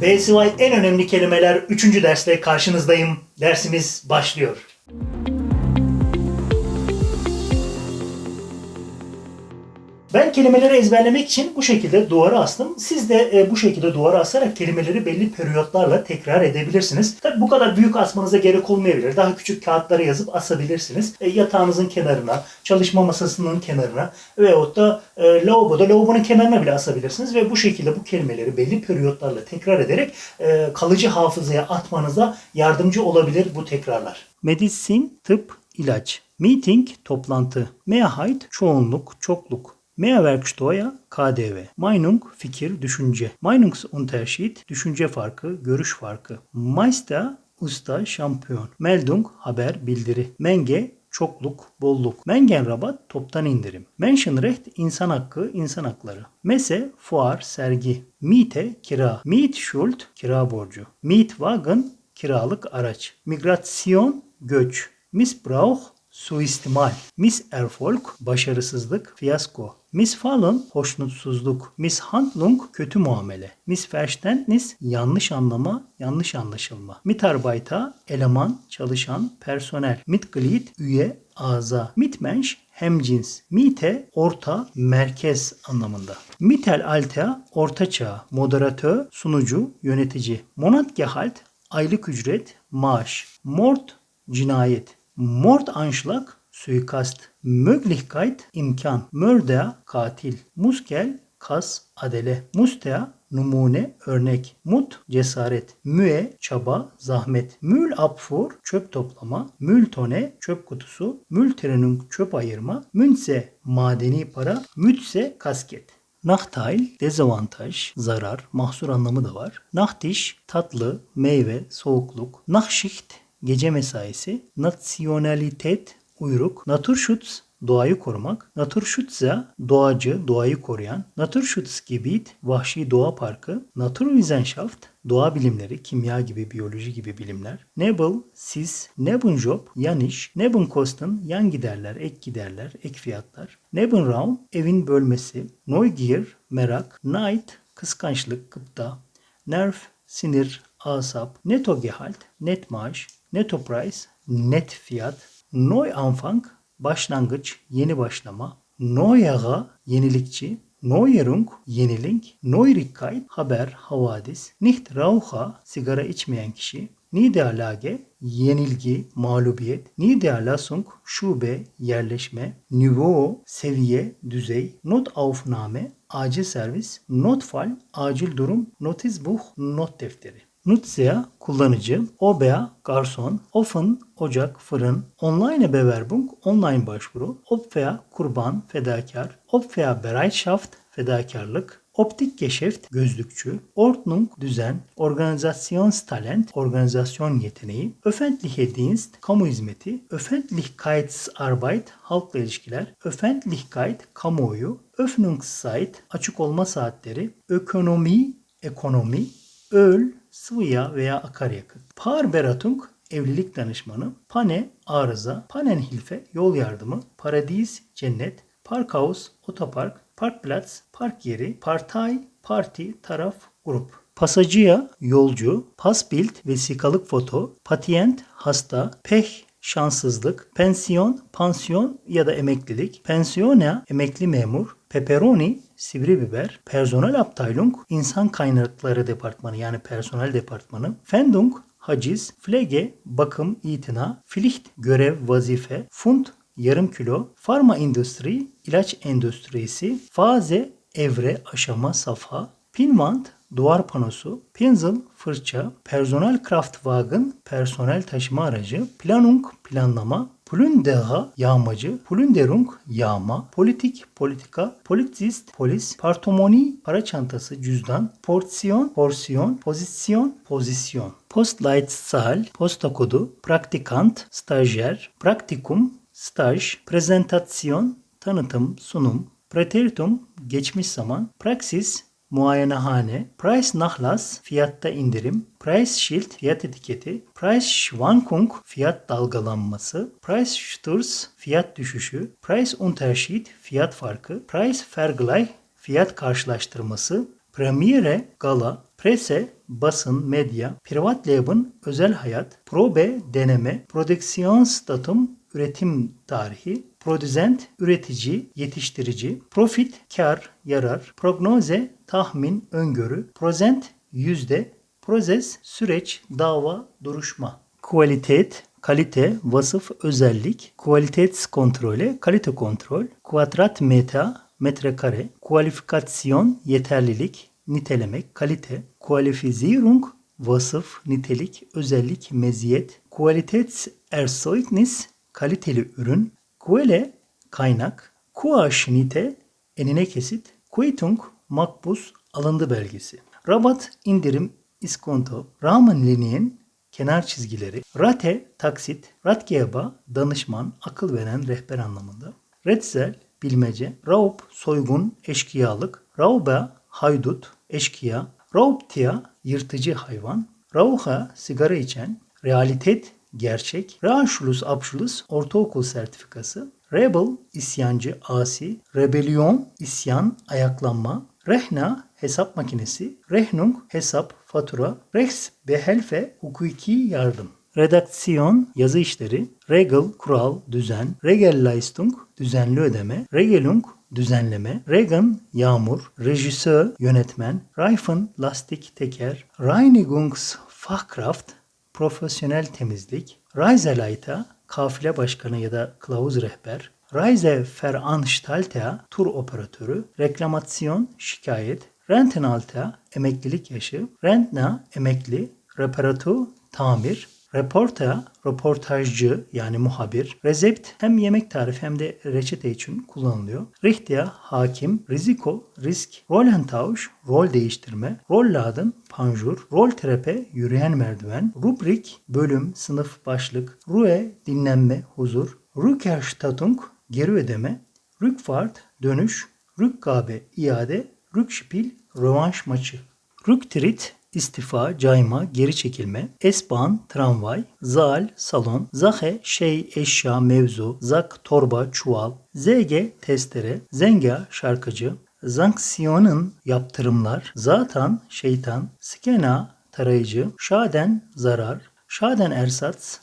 BSY en önemli kelimeler 3. dersle karşınızdayım. Dersimiz başlıyor. Ben kelimeleri ezberlemek için bu şekilde duvara astım. Siz de e, bu şekilde duvara asarak kelimeleri belli periyotlarla tekrar edebilirsiniz. Tabi bu kadar büyük asmanıza gerek olmayabilir. Daha küçük kağıtlara yazıp asabilirsiniz. E, yatağınızın kenarına, çalışma masasının kenarına veyahut da e, lavaboda, lavabonun kenarına bile asabilirsiniz. Ve bu şekilde bu kelimeleri belli periyotlarla tekrar ederek kalıcı hafızaya atmanıza yardımcı olabilir bu tekrarlar. Medisin, tıp, ilaç. Meeting, toplantı. Mehrheit, çoğunluk, çokluk. Mehrwerksteuer KDV. Meinung fikir, düşünce. Meinungsunterschied düşünce farkı, görüş farkı. Meister usta, şampiyon. Meldung haber, bildiri. Menge çokluk, bolluk. Mengenrabat toptan indirim. Menschenrecht insan hakkı, insan hakları. Messe fuar, sergi. Miete kira. Mietschuld kira borcu. Mietwagen kiralık araç. Migration göç. Missbrauch suistimal, Misserfolg, başarısızlık, fiyasko, Missfallen, hoşnutsuzluk, Misshandlung, kötü muamele, Missverständnis, yanlış anlama, yanlış anlaşılma, Mitarbeiter, eleman, çalışan, personel, Mitglied, üye, aza, Mitmensch, hemcins, Mite, orta, merkez anlamında. Mittelalter, orta çağ, moderatör, sunucu, yönetici, Monatgehalt, aylık ücret, maaş, Mord, cinayet, Mordanschlag suikast, Möglichkeit imkan, Mörder katil, Muskel kas adele, Mustea numune örnek, Mut cesaret, Müe çaba zahmet, Müllabfuhr çöp toplama, Mülltonne çöp kutusu, Mülltrennung çöp ayırma, Münze madeni para, Mütze kasket. Nachteil, dezavantaj, zarar, mahsur anlamı da var. Nachtisch, tatlı, meyve, soğukluk. Nachschicht, gece mesaisi. Nationalität, uyruk. Naturschutz, doğayı korumak. Naturschützer, doğacı, doğayı koruyan. Naturschutzgebiet, vahşi doğa parkı. Naturwissenschaft, doğa bilimleri, kimya gibi, biyoloji gibi bilimler. Nebel, sis, Nebenjob, yan iş. Nebenkosten, yan giderler, ek giderler, ek fiyatlar. Nebenraum, evin bölmesi. Neugier, merak. Neid, kıskançlık, gıpta. Nerv, sinir, asap. Nettogehalt, net maaş. Netto price, net fiyat. Neuanfang, başlangıç, yeni başlama. Neuere, yenilikçi. Neuerung, yenilik. Neurigkeit, haber, havadis. Nicht Raucher, sigara içmeyen kişi. Niederlage, yenilgi, mağlubiyet. Niederlassung, şube, yerleşme. Niveau, seviye, düzey. Notaufnahme, acil servis. Notfall, acil durum. Notizbuch, not defteri. Nutzer kullanıcı, OBA garson, Ofen ocak, fırın, Online Bewerbung online başvuru, Opfer kurban, fedakar, Opfer Bereitschaft fedakarlık, Optik Geschäft gözlükçü, Ordnung düzen, Organisationstalent organizasyon yeteneği, Öffentliche Dienst kamu hizmeti, Öffentlichkeitsarbeit halkla ilişkiler, Öffentlichkeit kamuoyu, Öffnungszeit açık olma saatleri, Ökonomi ekonomi, Öl sıvı yağ veya akaryakıt. Paarberatung evlilik danışmanı, Pane arıza, Panenhilfe yol yardımı, Paradies cennet, Parkhaus otopark, Parkplatz park yeri, Partei parti taraf grup. Pasajia yolcu, Passbild vesikalık foto, Patient hasta, Pech şanssızlık, pensiyon, pansiyon ya da emeklilik, pensiona emekli memur, pepperoni sivri biber, personel Abteilung insan kaynakları departmanı yani personel departmanı, Fendung haciz, Pflege bakım, itina, Pflicht görev, vazife, Fund yarım kilo, farma endüstri, ilaç endüstrisi, faze, evre, aşama, safha, Pinwand, duvar panosu, Pinsel, fırça, personel Kraftwagen, personel taşıma aracı, Planung, planlama, Plündera, yağmacı, Plünderung, yağma, politik, politika, polizist, polis, partomoni, para çantası, cüzdan, porsiyon, porsiyon, pozisyon, pozisyon. Postleitzahl, posta kodu, praktikant, stajyer, praktikum, staj, prezentasyon, tanıtım, sunum, preteritum, geçmiş zaman, praksis, muayenehane, Price Nachlass fiyatta indirim, Price Shield fiyat etiketi, Price Schwankung fiyat dalgalanması, Price Sturz fiyat düşüşü, Price Unterschied fiyat farkı, Price Vergleich fiyat karşılaştırması, Premiere Gala, Presse, basın, medya, Privatleben, özel hayat, Probe, deneme, Produktionsdatum, üretim tarihi, Producent, üretici, yetiştirici, Profit, kar, yarar, Prognoze, tahmin, öngörü, Prosent, yüzde, Prozes, süreç, dava, duruşma. Kualitet, kalite, vasıf, özellik, Qualitätskontrolle, kalite kontrol, Kuadrat meta, metrekare, Kualifikasyon, yeterlilik, nitelemek, kalite, Qualifizierung, vasıf, nitelik, özellik, meziyet, Qualitätserzeugnis, kaliteli ürün, Quelle, kaynak, Kuaşnite, enine kesit, Quittung, makbuz, alındı belgesi. Rabat, indirim, iskonto, Rahmenlinien, kenar çizgileri, Rate, taksit, Ratgeber, danışman, akıl veren rehber anlamında. Retzel, bilmece, Raub, soygun, eşkıyalık, Raube, haydut, eşkıya, Raubtia, yırtıcı hayvan, Rauha, sigara içen, Realitet, gerçek, Reanschluss Abschluss, ortaokul sertifikası, Rebel, isyancı, asi, Rebellion, isyan, ayaklanma, Rehna, hesap makinesi, Rechnung, hesap, fatura, Rechtsbehelfe, hukuki yardım. Redaksiyon, yazı işleri, Regel, kural, düzen, Regelleistung, düzenli ödeme, Regelung, düzenleme, Regen, yağmur, rejisör, yönetmen, Reifen, lastik, teker, Reinigungsfachkraft, profesyonel temizlik, Reiseleiter, kafile başkanı ya da kılavuz rehber, Reiseveranstalter, tur operatörü, reklamasyon, şikayet, Rentenalter, emeklilik yaşı, Rentner, emekli, Reparatur, tamir, Reporter, röportajcı yani muhabir. Rezept hem yemek tarifi hem de reçete için kullanılıyor. Richter, hakim. Risiko, risk. Rollentausch, rol değiştirme. Rollladen, panjur. Rol yürüyen merdiven. Rubrik, bölüm, sınıf, başlık. Ruhe, dinlenme, huzur. Rückerstattung, geri ödeme. Rückfahrt, dönüş. Rückgabe, iade. Rückspiel, rövanş maçı. Rücktritt, istifa, cayma, geri çekilme, esban, tramvay, zal, salon, zahe, şey, eşya, mevzu, zak, torba, çuval, zg, testere, zenga, şarkıcı, zanksiyonun yaptırımlar, zatan, şeytan, skena, tarayıcı, şaden, zarar, şaden ersatz,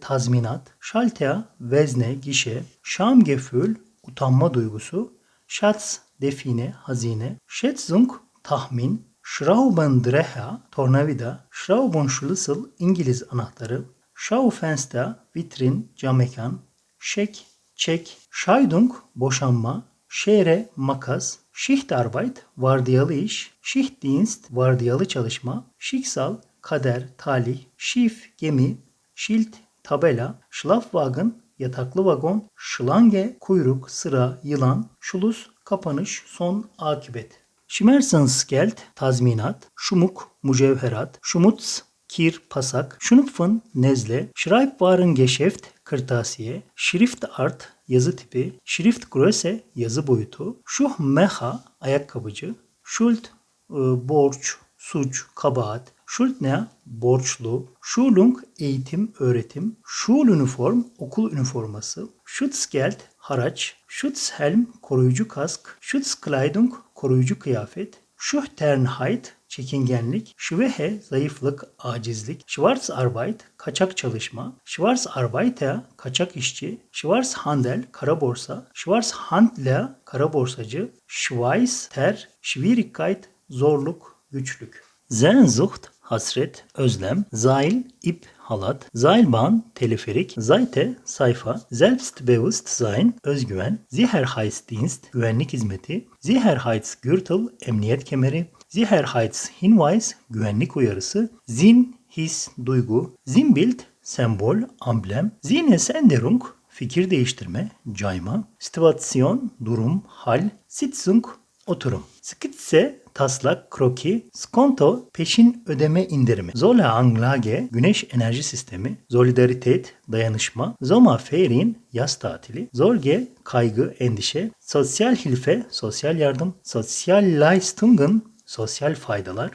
tazminat, şaltea, vezne, gişe, şamgefül, utanma duygusu, şats, define, hazine, schätzung, tahmin, Schraubendreher, tornavida, Schraubenschlüssel, İngiliz anahtarı, Schaufenster, vitrin, cam mekan, Şek, çek, Scheidung, boşanma, Schere, makas, Schichtarbeit, vardiyalı iş, Schichtdienst, vardiyalı çalışma, Schicksal, kader, talih, Schiff, gemi, Schild, tabela, Schlafwagen, yataklı vagon, Schlange, kuyruk, sıra, yılan, Schluss, kapanış, son, akibet. Schmerzensgeld, tazminat, Şumuk, mücevherat, Schmutz, kir, pasak, Schnupfen, nezle, Schreibwarengeschäft, kırtasiye, Schriftart, yazı tipi, Schriftgröße, yazı boyutu, Schuhmecha, ayakkabıcı, Schuld, e, borç, suç, kabahat, Schuldner, borçlu, Schulung, eğitim, öğretim, Schuluniform, okul üniforması, Schutzgeld, haraç, Schutzhelm, koruyucu kask, Schutzkleidung, koruyucu kıyafet, Schüchternheit, çekingenlik, Schwäche, zayıflık, acizlik, Schwarzarbeit, kaçak çalışma, Schwarzarbeiter, kaçak işçi, Schwarzhandel, kara borsa, Schwarzhandler, kara borsacı, Schweiß, ter, Schwierigkeit, zorluk, güçlük. Sehnsucht, hasret, özlem, Zail, ip, halat, Seilbahn, teleferik, Seite, sayfa, Selbstbewusstsein, özgüven, Sicherheitsdienst, güvenlik hizmeti, Sicherheitsgürtel, emniyet kemeri, Sicherheitshinweis, güvenlik uyarısı, Sinn, his, duygu, Sinnbild, sembol, amblem, Sinnesänderung, fikir değiştirme, cayma, Situation, durum, hal, Sitzung, oturum. Skitse, taslak, kroki, skonto, peşin ödeme indirimi. Zolanlage, güneş enerji sistemi. Solidarität, dayanışma. Sommerferien, yaz tatili. Sorge, kaygı, endişe. Sosyal hilfe, sosyal yardım. Sozialleistungen, sosyal faydalar.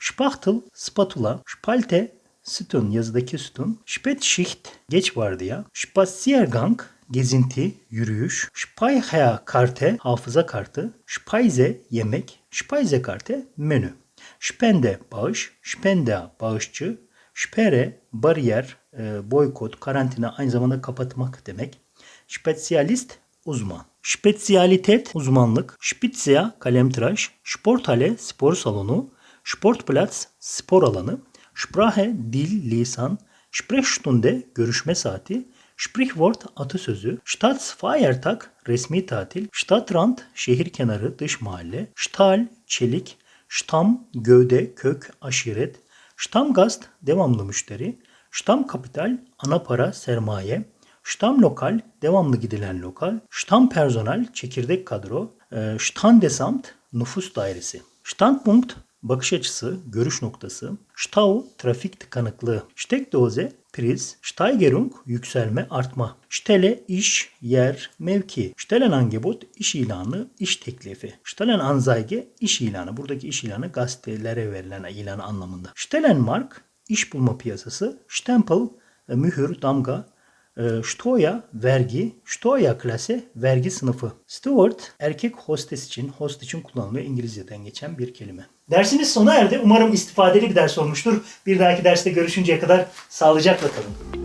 Spachtel, spatula, Spalte, sütun, yazıdaki sütun. Spätschicht, geç vardiya. Spaziergang, gezinti, yürüyüş. Speicherkarte, hafıza kartı. Speise, yemek. Speisekarte, menü. Spende, bağış. Spender, bağışçı. Sperre, bariyer, e, boykot, karantina aynı zamanda kapatmak demek. Spezialist, uzman. Spezialitet, uzmanlık. Spitzia, kalemtıraş. Sporthalle, spor salonu. Sportplatz, spor alanı. Sprache, dil, lisan. Sprechstunde, görüşme saati. Sprichwort, atasözü. Staatsfeiertag, resmi tatil. Stadtrand, şehir kenarı, dış mahalle. Stahl, çelik. Stamm, gövde, kök, aşiret. Stammgast, devamlı müşteri. Stammkapital, ana para, sermaye. Stammlokal, devamlı gidilen lokal. Stammpersonal, çekirdek kadro. Standesamt, nüfus dairesi. Standpunkt, bakış açısı, görüş noktası. Stau, trafik tıkanıklığı. Steckdose, priz. Steigerung, yükselme, artma. Stelle, iş, yer, mevki. Stellenangebot, iş ilanı, iş teklifi. Stellenanzeige, iş ilanı. Buradaki iş ilanı gazetelere verilen ilan anlamında. Stellenmark, iş bulma piyasası. Stempel, mühür, damga. E, Steuer, vergi. Steuer klase, vergi sınıfı. Steward, erkek hostes için, host için kullanılıyor. İngilizceden geçen bir kelime. Dersiniz sona erdi. Umarım istifadeli bir ders olmuştur. Bir dahaki derste görüşünceye kadar sağlıcakla kalın.